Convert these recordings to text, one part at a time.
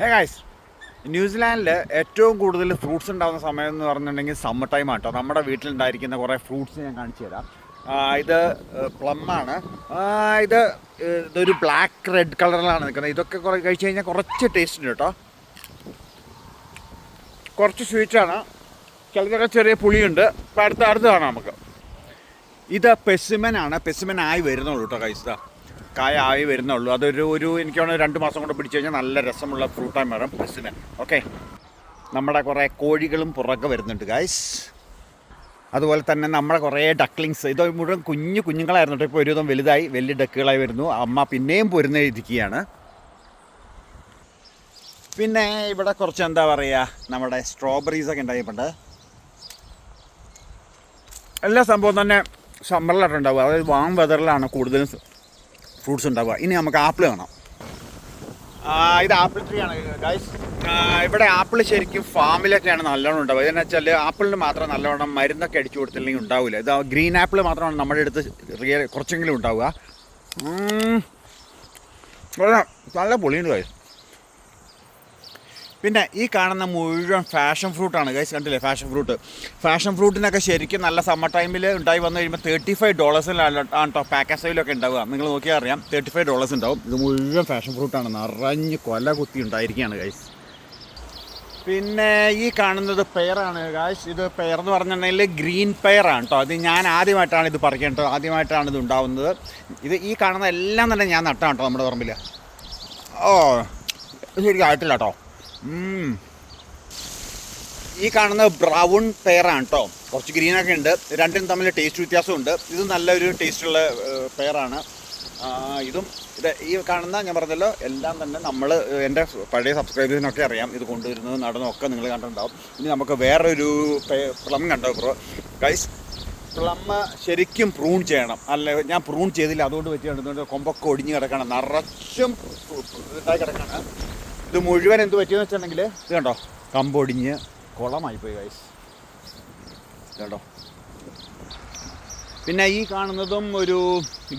Hey guys ന്യൂസിലാൻഡിൽ ഏറ്റവും കൂടുതൽ fruits ഉണ്ടാകുന്ന സമയം എന്ന് പറഞ്ഞിട്ടുണ്ടെങ്കിൽ സമ്മർ ടൈം ആട്ടോ. നമ്മുടെ വീട്ടിലുണ്ടായിരിക്കുന്ന കുറേ ഫ്രൂട്ട്സ് ഞാൻ കാണിച്ചു തരാം. ഇത് പ്ലമ്മാണ് ഇത് ഇതൊരു ബ്ലാക്ക് റെഡ് കളറിലാണ് നിൽക്കുന്നത്. ഇതൊക്കെ കുറേ കഴിച്ചു കഴിഞ്ഞാൽ കുറച്ച് ടേസ്റ്റ് ഉണ്ട് കേട്ടോ. കുറച്ച് സ്വീറ്റാണ് ചിലതൊക്കെ ചെറിയ പുളിയുണ്ട്. അടുത്ത് അടുത്ത് കാണാം നമുക്ക്. ഇത് പെസിമനാണ് പെസിമൻ ആയി വരുന്നുള്ളൂ കേട്ടോ കൈസ്ത കായ ആയി വരുന്നുള്ളൂ. അതൊരു ഒരു എനിക്ക് വേണമെങ്കിൽ രണ്ട് മാസം കൊണ്ട് പിടിച്ചു കഴിഞ്ഞാൽ നല്ല രസമുള്ള ഫ്രൂട്ടായി മരം പെസിമൻ ഓക്കെ നമ്മുടെ കുറേ കോഴികളും പുറകെ വരുന്നുണ്ട് ഗായ്സ് അതുപോലെ തന്നെ നമ്മുടെ കുറേ ഡക്ലിങ്സ് ഇത് മുഴുവൻ കുഞ്ഞു കുഞ്ഞുങ്ങളായിരുന്നു ഇപ്പോൾ ഒരുവിധം വലുതായി വലിയ ഡക്കുകളായി വരുന്നു. അമ്മ പിന്നെയും പൊരുന്ന ഇരിക്കുകയാണ്. പിന്നെ ഇവിടെ കുറച്ച് എന്താ പറയുക നമ്മുടെ സ്ട്രോബെറീസ് ഒക്കെ ഉണ്ടായിട്ടുണ്ട്. എല്ലാ സംഭവം തന്നെ സമ്മറിലായിട്ടുണ്ടാവും അതായത് വാം വെതറിലാണ് കൂടുതലും ഫ്രൂട്ട്സ് ഉണ്ടാവുക. ഇനി നമുക്ക് ആപ്പിൾ കാണാം. ഇത് ആപ്പിൾ ട്രീ ആണ്. ഗൈസ് ഇവിടെ ആപ്പിൾ ശരിക്കും ഫാമിലൊക്കെയാണ് നല്ലോണം ഉണ്ടാവുക. ഇതെന്ന് വെച്ചാൽ ആപ്പിളിന് മാത്രം നല്ലോണം മരുന്നൊക്കെ അടിച്ചു കൊടുത്തില്ലെങ്കിൽ ഉണ്ടാവില്ല ഇത് ഗ്രീൻ ആപ്പിൾ മാത്രമാണ് നമ്മുടെ അടുത്ത് കുറച്ചെങ്കിലും ഉണ്ടാവുക. നല്ല പൊളിയുണ്ട് ഗൈസ് പിന്നെ ഈ കാണുന്ന മുഴുവൻ ഫാഷൻ ഫ്രൂട്ടാണ് ഗൈസ് കണ്ടില്ലേ ഫാഷൻ ഫ്രൂട്ട് ഫാഷൻ ഫ്രൂട്ടിനൊക്കെ ശരിക്കും നല്ല സമ്മർ ടൈമിൽ ഉണ്ടായി വന്നു കഴിയുമ്പോൾ തേർട്ടി ഫൈവ് ഡോളേഴ്സിലാണ് കേട്ടോ പാക്കസൈലൊക്കെ ഉണ്ടാവുക. നിങ്ങൾ നോക്കിയാൽ അറിയാം തേർട്ടി ഫൈവ് ഡോളേഴ്സ് ഉണ്ടാവും. ഇത് മുഴുവൻ ഫാഷൻ ഫ്രൂട്ടാണ് നിറഞ്ഞ് കൊല കുത്തി ഉണ്ടായിരിക്കുകയാണ് ഗൈസ് പിന്നെ ഈ കാണുന്നത് പെയറാണ് ഗായ്സ് ഇത് പെയർ എന്ന് പറഞ്ഞിട്ടുണ്ടെങ്കിൽ ഗ്രീൻ പെയറാണ് കേട്ടോ അത് ഞാൻ ആദ്യമായിട്ടാണ് ഇത് പറിക്കേണ്ടത് ആദ്യമായിട്ടാണ് ഇത് ഉണ്ടാവുന്നത്. ഇത് ഈ കാണുന്ന എല്ലാം തന്നെ ഞാൻ നട്ടാണ് കേട്ടോ നമ്മുടെ പറമ്പിൽ ഓ ശരിക്കും ആയിട്ടില്ല കേട്ടോ. ഈ കാണുന്ന ബ്രൗൺ പെയറാണ് കേട്ടോ കുറച്ച് ഗ്രീനൊക്കെ ഉണ്ട്. രണ്ടിനും തമ്മിൽ ടേസ്റ്റ് വ്യത്യാസമുണ്ട്. ഇത് നല്ലൊരു ടേസ്റ്റുള്ള പെയറാണ് ഇതും ഇത് ഈ കാണുന്ന ഞാൻ പറഞ്ഞല്ലോ എല്ലാം തന്നെ നമ്മൾ എന്റെ പഴയ സബ്സ്ക്രൈബേഴ്സിനൊക്കെ അറിയാം. ഇത് കൊണ്ടുവരുന്നത് നടന്നൊക്കെ നിങ്ങൾ കണ്ടിട്ടുണ്ടാവും. ഇനി നമുക്ക് വേറൊരു പ്ലം കണ്ടോ ബ്രോ ഗൈസ് പ്ലം ശരിക്കും പ്രൂൺ ചെയ്യണം. അല്ല ഞാൻ പ്രൂൺ ചെയ്തില്ല. അതുകൊണ്ട് പറ്റിയാണ് കൊമ്പൊക്കെ ഒടിഞ്ഞ് കിടക്കണം. നിറച്ചും ഇതായി കിടക്കാണ്. ഇത് മുഴുവൻ എന്ത് പറ്റിയെന്ന് വെച്ചിട്ടുണ്ടെങ്കിൽ ഇത് കണ്ടോ? കമ്പൊടിഞ്ഞ് കുളമായിപ്പോയി ഗൈസ് കേട്ടോ പിന്നെ ഈ കാണുന്നതും ഒരു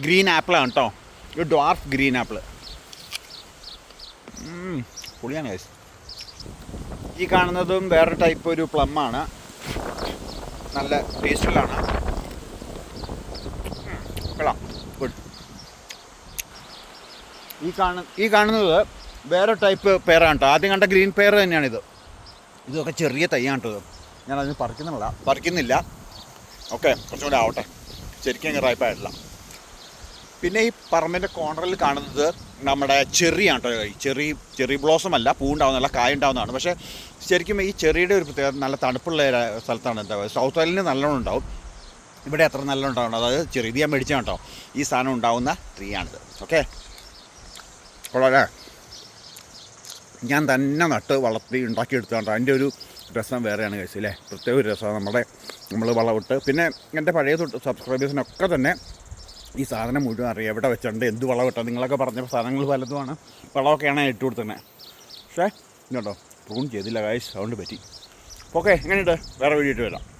ഗ്രീൻ ആപ്പിളാണ് കേട്ടോ ഒരു ഡ്വാർഫ് ഗ്രീൻ ആപ്പിൾ. പൊളിയാണ് ഗൈസ് ഈ കാണുന്നതും വേറെ ടൈപ്പ് ഒരു പ്ലം ആണ്. നല്ല ടേസ്റ്റുള്ളതാണ് കൊള്ളാം. ഗുഡ് ഈ ഈ കാണുന്നത് വേറെ ടൈപ്പ് പേരാണ് കേട്ടോ ആദ്യം കണ്ട ഗ്രീൻ പെയർ തന്നെയാണിത് ഇതൊക്കെ ചെറിയ തൈയാണ് കേട്ടോ ഇത്. ഞാൻ അതിന് പറിക്കുന്നില്ല. പറിക്കുന്നില്ല. ഓക്കെ കുറച്ചും കൂടെ ആവട്ടെ. ശരിക്കും റൈപ്പായിട്ടില്ല പിന്നെ ഈ പറമ്പിന്റെ കോർണറിൽ കാണുന്നത് നമ്മുടെ ചെറിയാണ് കേട്ടോ ഈ ചെറി ചെറി ബ്ലോസം അല്ല പൂ ഉണ്ടാവുന്നതല്ല കായ ഉണ്ടാവുന്നതാണ്. പക്ഷേ ശരിക്കും ഈ ചെറിയുടെ ഒരു പ്രത്യേകത നല്ല തണുപ്പുള്ള സ്ഥലത്താണ് എന്താ സൗത്ത് ഐലൻഡിൽ നല്ലോണം ഉണ്ടാവും. ഇവിടെ അത്ര നല്ലോണം ഉണ്ടാവണം അതായത് ചെറിയ ഇത് മേടിച്ചാണ് കേട്ടോ ഈ സാധനം ഉണ്ടാവുന്ന ട്രീ ആണിത്. ഓക്കെ കൊള്ളാല്ലേ ഞാൻ തന്നെ നട്ട് വളർത്തി ഉണ്ടാക്കിയെടുത്തതാണ് അതിന്റെ ഒരു രസം വേറെയാണ് കഴിച്ചില്ലേ പ്രത്യേക ഒരു രസമാണ് നമ്മുടെ നമ്മൾ വളമിട്ട്. പിന്നെ എന്റെ പഴയ സബ്സ്ക്രൈബേഴ്സിനൊക്കെ തന്നെ ഈ സാധനം മുഴുവൻ അറിയാം. എവിടെ വെച്ചിട്ടുണ്ട് എന്ത് വളമിട്ടാൽ നിങ്ങളൊക്കെ പറഞ്ഞ സാധനങ്ങൾ പലതുമാണ് വളമൊക്കെയാണ് ഇട്ട് കൊടുത്തന്നെ. പക്ഷേ ഇതുണ്ടോ? പ്രൂൺ ചെയ്തില്ല കാശ് അതുകൊണ്ട് പറ്റി. ഓക്കെ എങ്ങനെയുണ്ട്? വേറെ വീഡിയോ ഇട്ട് വരാം.